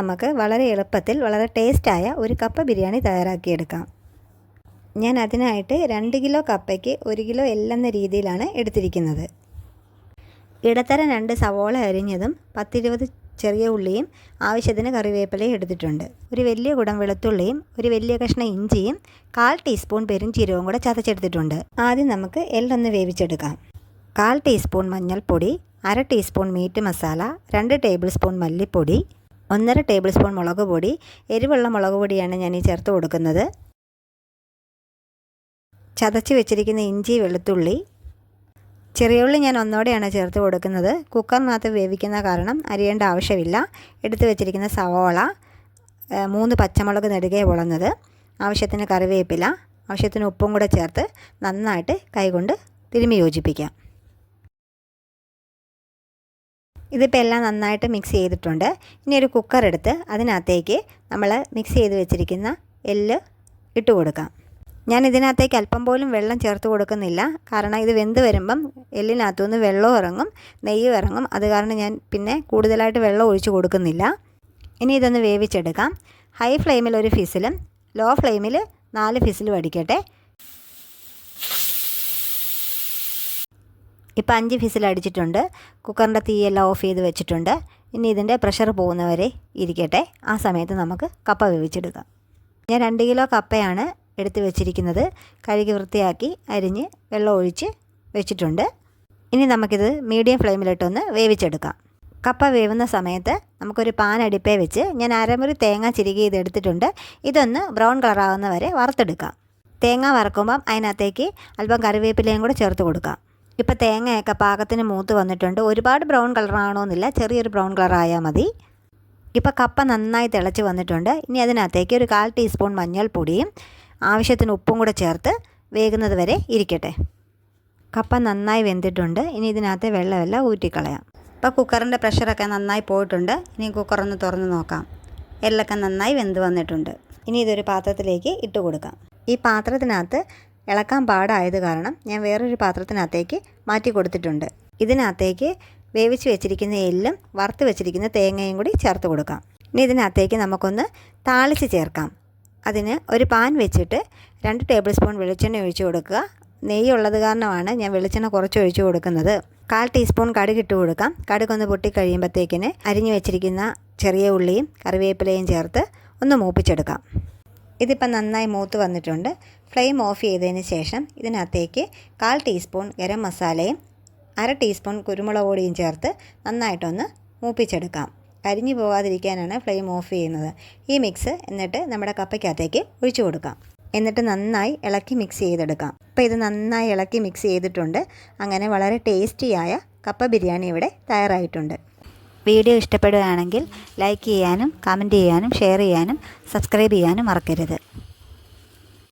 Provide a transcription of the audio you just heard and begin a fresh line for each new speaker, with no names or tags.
നമുക്ക് വളരെ എളുപ്പത്തിൽ വളരെ ടേസ്റ്റായ ഒരു കപ്പ ബിരിയാണി തയ്യാറാക്കിയെടുക്കാം. ഞാൻ അതിനായിട്ട് രണ്ട് കിലോ കപ്പയ്ക്ക് ഒരു കിലോ എല്ലെന്ന രീതിയിലാണ് എടുത്തിരിക്കുന്നത്. ഇടത്തരം രണ്ട് സവോള അരിഞ്ഞതും പത്തിരുപത് ചെറിയ ഉള്ളിയും ആവശ്യത്തിന് കറിവേപ്പിലയും എടുത്തിട്ടുണ്ട്. ഒരു വലിയ കുടം വെളുത്തുള്ളിയും ഒരു വലിയ കഷ്ണം ഇഞ്ചിയും കാൽ ടീസ്പൂൺ പെരുംജീരകവും കൂടെ ചതച്ചെടുത്തിട്ടുണ്ട്. ആദ്യം നമുക്ക് എല്ലൊന്ന് വേവിച്ചെടുക്കാം. കാൽ ടീസ്പൂൺ മഞ്ഞൾപ്പൊടി അര ടീസ്പൂൺ മീറ്റ് മസാല രണ്ട് ടേബിൾ സ്പൂൺ മല്ലിപ്പൊടി ഒന്നര ടേബിൾ സ്പൂൺ മുളക് പൊടി എരിവുള്ള മുളക് പൊടിയാണ് ഞാൻ ഈ ചേർത്ത് കൊടുക്കുന്നത്. ചതച്ച് വെച്ചിരിക്കുന്ന ഇഞ്ചി വെളുത്തുള്ളി. ചെറിയുള്ളി ഞാൻ ഒന്നോടെയാണ് ചേർത്ത് കൊടുക്കുന്നത്. കുക്കറിനകത്ത് വേവിക്കുന്ന കാരണം അരിയേണ്ട ആവശ്യമില്ല. എടുത്തു വെച്ചിരിക്കുന്ന സവോള മൂന്ന് പച്ചമുളക് നെടുകെ പൊളന്നത് ആവശ്യത്തിന് കറിവേപ്പില ആവശ്യത്തിന് ഉപ്പും കൂടെ ചേർത്ത് നന്നായിട്ട് കൈകൊണ്ട് തിരുമ്മി യോജിപ്പിക്കാം. ഇതിപ്പോൾ എല്ലാം നന്നായിട്ട് മിക്സ് ചെയ്തിട്ടുണ്ട്. ഇനി ഒരു കുക്കർ എടുത്ത് അതിനകത്തേക്ക് നമ്മൾ മിക്സ് ചെയ്ത് വെച്ചിരിക്കുന്ന എല്ല് ഇട്ട് കൊടുക്കാം. ഞാൻ ഇതിനകത്തേക്ക് അല്പം പോലും വെള്ളം ചേർത്ത് കൊടുക്കുന്നില്ല. കാരണം ഇത് വെന്ത് വരുമ്പം എല്ലിനകത്തുനിന്ന് വെള്ളവും ഇറങ്ങും നെയ്യും ഇറങ്ങും. അത് കാരണം ഞാൻ പിന്നെ കൂടുതലായിട്ട് വെള്ളം ഒഴിച്ച് കൊടുക്കുന്നില്ല. ഇനി ഇതൊന്ന് വേവിച്ചെടുക്കാം. ഹൈ ഫ്ലെയിമിൽ ഒരു ഫിസിലും ലോ ഫ്ലെയിമിൽ നാല് ഫിസിലും അടിക്കട്ടെ. ഇപ്പം അഞ്ച് ഫിസിൽ അടിച്ചിട്ടുണ്ട്. കുക്കറിന്റെ തീയെല്ലാം ഓഫ് ചെയ്ത് വെച്ചിട്ടുണ്ട്. ഇനി ഇതിന്റെ പ്രഷർ പോകുന്നവരെ ഇരിക്കട്ടെ. ആ സമയത്ത് നമുക്ക് കപ്പ വേവിച്ചെടുക്കാം. ഞാൻ രണ്ട് കിലോ കപ്പയാണ് എടുത്ത് വെച്ചിരിക്കുന്നത്. കഴുകി വൃത്തിയാക്കി അരിഞ്ഞ് വെള്ളം ഒഴിച്ച് വെച്ചിട്ടുണ്ട്. ഇനി നമുക്കിത് മീഡിയം ഫ്ലെയിമിലിട്ടൊന്ന് വേവിച്ചെടുക്കാം. കപ്പ വേവുന്ന സമയത്ത് നമുക്കൊരു പാൻ അടുപ്പേ വെച്ച് ഞാൻ അരമുറി തേങ്ങ ചിരുകി ഇത് എടുത്തിട്ടുണ്ട്. ഇതൊന്ന് ബ്രൗൺ കളറാകുന്ന വരെ വറുത്തെടുക്കാം. തേങ്ങ വറക്കുമ്പം അതിനകത്തേക്ക് അല്പം കറിവേപ്പിലയും കൂടെ ചേർത്ത് കൊടുക്കാം. ഇപ്പോൾ തേങ്ങയൊക്കെ പാകത്തിന് മൂത്ത് വന്നിട്ടുണ്ട്. ഒരുപാട് ബ്രൗൺ കളറാണോന്നില്ല. ചെറിയൊരു ബ്രൗൺ കളറായാൽ മതി. ഇപ്പോൾ കപ്പ നന്നായി തിളച്ച് വന്നിട്ടുണ്ട്. ഇനി അതിനകത്തേക്ക് ഒരു കാൽ ടീസ്പൂൺ മഞ്ഞൾപ്പൊടിയും ആവശ്യത്തിന് ഉപ്പും കൂടെ ചേർത്ത് വേകുന്നത് വരെ ഇരിക്കട്ടെ. കപ്പ നന്നായി വെന്തിട്ടുണ്ട്. ഇനി ഇതിനകത്ത് വെള്ളമെല്ലാം ഊറ്റിക്കളയാം. ഇപ്പോൾ കുക്കറിന്റെ പ്രഷറൊക്കെ നന്നായി പോയിട്ടുണ്ട്. ഇനി കുക്കറൊന്ന് തുറന്ന് നോക്കാം. എല്ലൊക്കെ നന്നായി വെന്ത് വന്നിട്ടുണ്ട്. ഇനി ഇതൊരു പാത്രത്തിലേക്ക് ഇട്ട് കൊടുക്കാം. ഈ പാത്രത്തിനകത്ത് ഇളക്കാൻ പാടായത് കാരണം ഞാൻ വേറൊരു പാത്രത്തിനകത്തേക്ക് മാറ്റി കൊടുത്തിട്ടുണ്ട്. ഇതിനകത്തേക്ക് വേവിച്ച് വെച്ചിരിക്കുന്ന എല്ലും വറുത്ത് വെച്ചിരിക്കുന്ന തേങ്ങയും കൂടി ചേർത്ത് കൊടുക്കാം. ഇനി ഇതിനകത്തേക്ക് നമുക്കൊന്ന് താളിച്ച് ചേർക്കാം. അതിന് ഒരു പാൻ വെച്ചിട്ട് രണ്ട് ടേബിൾ സ്പൂൺ വെളിച്ചെണ്ണ ഒഴിച്ച് കൊടുക്കുക. നെയ്യ് ഉള്ളത് കാരണമാണ് ഞാൻ വെളിച്ചെണ്ണ കുറച്ച് ഒഴിച്ചു കൊടുക്കുന്നത്. കാൽ ടീസ്പൂൺ കടുക് ഇട്ട് കൊടുക്കാം. കടുക് ഒന്ന് പൊട്ടി കഴിയുമ്പോഴത്തേക്കിന് അരിഞ്ഞു വെച്ചിരിക്കുന്ന ചെറിയ ഉള്ളിയും കറിവേപ്പിലയും ചേർത്ത് ഒന്ന് മൂപ്പിച്ചെടുക്കാം. ഇതിപ്പം നന്നായി മൂത്ത് വന്നിട്ടുണ്ട്. ഫ്ലെയിം ഓഫ് ചെയ്തതിന് ശേഷം ഇതിനകത്തേക്ക് കാൽ ടീസ്പൂൺ ഗരം മസാലയും അര ടീസ്പൂൺ കുരുമുളക് പൊടിയും ചേർത്ത് നന്നായിട്ടൊന്ന് മൂപ്പിച്ചെടുക്കാം. കരിഞ്ഞു പോകാതിരിക്കാനാണ് ഫ്ലെയിം ഓഫ് ചെയ്യുന്നത്. ഈ മിക്സ് എന്നിട്ട് നമ്മുടെ കപ്പയ്ക്കകത്തേക്ക് ഒഴിച്ചു കൊടുക്കാം. എന്നിട്ട് നന്നായി ഇളക്കി മിക്സ് ചെയ്തെടുക്കാം. അപ്പോൾ ഇത് നന്നായി ഇളക്കി മിക്സ് ചെയ്തിട്ടുണ്ട്. അങ്ങനെ വളരെ ടേസ്റ്റിയായ കപ്പ ബിരിയാണി ഇവിടെ തയ്യാറായിട്ടുണ്ട്. വീഡിയോ ഇഷ്ടപ്പെടുകയാണെങ്കിൽ ലൈക്ക് ചെയ്യാനും കമന്റ് ചെയ്യാനും ഷെയർ ചെയ്യാനും സബ്സ്ക്രൈബ് ചെയ്യാനും മറക്കരുത്.